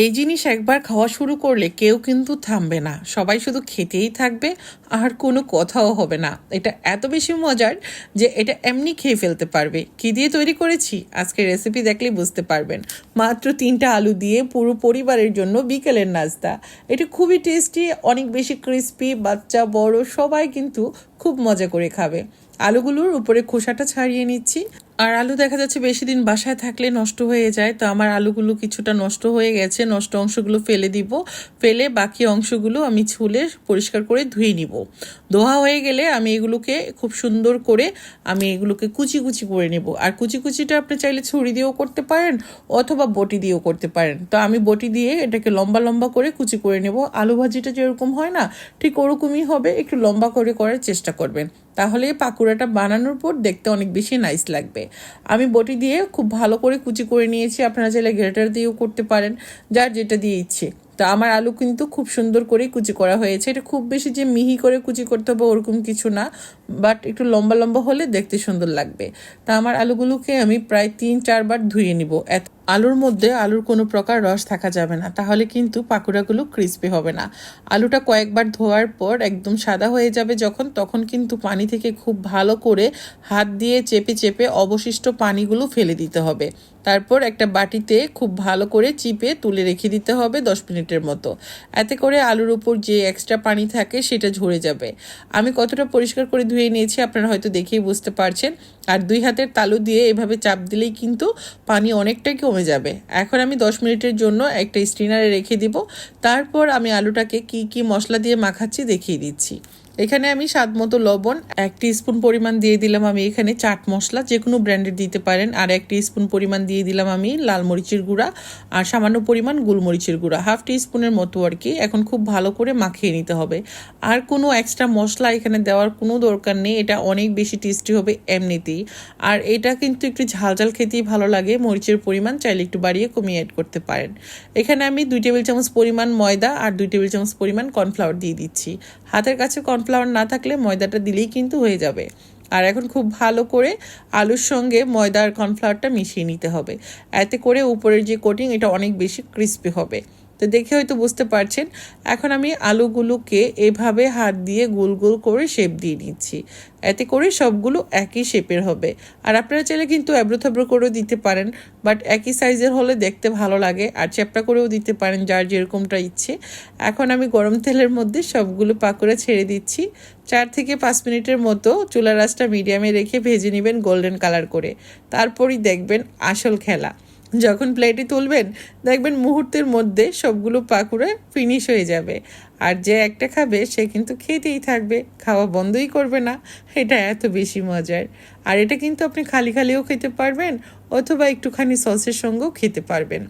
এই জিনিস একবার খাওয়া শুরু করলে কেউ কিন্তু থামবে না। সবাই শুধু খেতেই থাকবে, আর কোনো কথাও হবে না। এটা এত বেশি মজার যে এটা এমনি খেয়ে ফেলতে পারবে। কি দিয়ে তৈরি করেছি? আজকে রেসিপি দেখলে বুঝতে পারবেন। মাত্র তিনটা আলু দিয়ে পুরো পরিবারের জন্য বিকেলের নাস্তা। এটা খুবই টেস্টি অনেক বেশি ক্রিস্পি বাচ্চা, বড়, সবাই কিন্তু খুব মজা করে খাবে। আলুগুলোর উপরে খোসাটা ছাড়িয়ে নিচ্ছি। আর আলু দেখা যাচ্ছে বেশি দিন বাসায় থাকলে নষ্ট হয়ে যায়, তো আমার আলুগুলো কিছুটা নষ্ট হয়ে গেছে, নষ্ট অংশগুলো ফেলে দিব। ফেলে বাকি অংশগুলো আমি ছুলে পরিষ্কার করে ধুয়ে নিব। ধোয়া হয়ে গেলে আমি এগুলোকে খুব সুন্দর করে আমি এগুলোকে কুচি কুচি করে নেব। আর কুচি কুচিটা আপনি চাইলে ছুরি দিয়েও করতে পারেন অথবা বটি দিয়েও করতে পারেন। তো আমি বটি দিয়ে এটাকে লম্বা লম্বা করে কুচি করে নেব। আলু ভাজিটা যেরকম হয় না, ঠিক ওরকমই হবে। একটু লম্বা করে করার চেষ্টা করবেন। তাহলে পাকুড়াটা বানানোর পর দেখতে অনেক বেশি নাইস লাগবে। আমি বটি দিয়ে খুব ভালো করে কুচি করে নিয়েছি, আপনারা চাইলে গ্রেটার দিয়েও করতে পারেন, যার যেটা দিয়ে ইচ্ছে। তো আমার আলু কিন্তু খুব সুন্দর করে কুচি করা হয়েছে। এটা খুব বেশি যে মিহি করে কুচি করতে হবে ওরকম কিছু না বাট একটু লম্বা লম্বা হলে দেখতে সুন্দর লাগবে। তা আমার আলুগুলোকে আমি প্রায় তিন চারবার ধুয়ে নিব। এত আলুর মধ্যে আলুর কোনো প্রকার রস থাকা যাবে না, তাহলে কিন্তু পাকোড়াগুলো ক্রিস্পি হবে না। আলুটা কয়েকবার ধোয়ার পর একদম সাদা হয়ে যাবে যখন, তখন কিন্তু পানি থেকে খুব ভালো করে হাত দিয়ে চেপে চেপে অবশিষ্ট পানিগুলো ফেলে দিতে হবে। তারপর একটা বাটিতে খুব ভালো করে চিপে তুলে রেখে দিতে হবে দশ মিনিটের মতো। এতে করে আলুর উপর যে এক্সট্রা পানি থাকে সেটা ঝরে যাবে। আমি কতটা পরিষ্কার করে ধুয়ে নিয়েছি আপনারা হয়তো দেখেই বুঝতে পারছেন। আর দুই হাতের তালু দিয়ে এভাবে চাপ দিলেই কিন্তু পানি অনেকটাই কমে যাবে। এখন আমি দশ মিনিটের জন্য একটা স্টিনারে রেখে দিব। তারপর আমি আলুটাকে কি কি মশলা দিয়ে মাখাচ্ছি দেখিয়ে দিচ্ছি। এখানে আমি স্বাদ মতো লবণ, এক স্পুন পরিমাণ দিয়ে দিলাম আমি এখানে চাট মশলা, যে কোনো ব্র্যান্ডের দিতে পারেন। আর এক স্পুন পরিমাণ দিয়ে দিলাম আমি লাল মরিচের গুঁড়া আর সামান্য পরিমাণ গোলমরিচের গুঁড়া। হাফ স্পুনের মতো আর কি, এখন খুব ভালো করে মাখিয়ে নিতে হবে। আর কোনো এক্সট্রা মশলা এখানে দেওয়ার কোনো দরকার নেই, এটা অনেক বেশি টেস্টি হবে এমনিতেই। আর এটা কিন্তু একটু ঝাল ঝাল খেতেই ভালো লাগে, মরিচের পরিমাণ চাইলে একটু বাড়িয়ে কমিয়ে অ্যাড করতে পারেন। এখানে আমি দুই টেবিল চামচ পরিমাণ ময়দা আর দুই টেবিল চামচ পরিমাণ কর্নফ্লাওয়ার দিয়ে দিচ্ছি। হাতের কাছে কর্নফ্লাওয়ার না থাকলে ময়দাটা দিলেই কিন্তু হয়ে যাবে। আর এখন খুব ভালো করে আলুর সঙ্গে ময়দার কর্নফ্লাওয়ারটা মিশিয়ে নিতে হবে। এতে করে উপরের যে কোটিং এটা অনেক বেশি ক্রিস্পি হবে। তো দেখে হয়তো বুঝতে পারছেন। এখন আমি আলুগুলোকে এভাবে হাত দিয়ে গোল গোল করে শেপ দিয়ে নিচ্ছি। এতে করে সবগুলো একই শেপের হবে। আর আপনারা চাইলে কিন্তু থাবড়ো করেও দিতে পারেন বাট একই সাইজের হলে দেখতে ভালো লাগে আর চ্যাপটা করেও দিতে পারেন যার যেরকমটা ইচ্ছে। এখন আমি গরম তেলের মধ্যে সবগুলো পাকোড়া ছেড়ে দিচ্ছি। চার থেকে পাঁচ মিনিটের মতো চুলা রাসটা মিডিয়ামে রেখে ভেজে নেবেন গোল্ডেন কালার করে। তারপরই দেখবেন আসল খেলা। যখন প্লেটে তুলবেন, দেখবেন মুহূর্তের মধ্যে সবগুলো পাকুড়ে ফিনিশ হয়ে যাবে। আর যে একটা খাবে, সে কিন্তু খেতেই থাকবে, খাওয়া বন্ধই করবে না। এটা এত বেশি মজার। আর এটা কিন্তু আপনি খালি খালিও খেতে পারবেন, অথবা একটুখানি সসের সঙ্গেও খেতে পারবেন।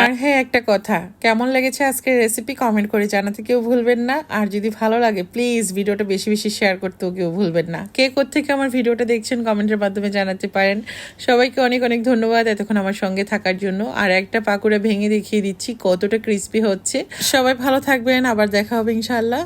আর হ্যাঁ একটা কথা। কেমন লেগেছে আজকের রেসিপি কমেন্ট করে জানাতে কেউ ভুলবেন না। আর যদি ভালো লাগে প্লিজ ভিডিওটা বেশি বেশি শেয়ার করতেও কেউ ভুলবেন না। কে থেকে আমার ভিডিওটা দেখছেন কমেন্টের মাধ্যমে জানাতে পারেন। সবাইকে অনেক অনেক ধন্যবাদ এতক্ষণ আমার সঙ্গে থাকার জন্য। আর একটা পাকুড়া ভেঙে দেখিয়ে দিচ্ছি, কতটা ক্রিস্পি হচ্ছে। সবাই ভালো থাকবেন, আবার দেখা হবে ইনশাল্লাহ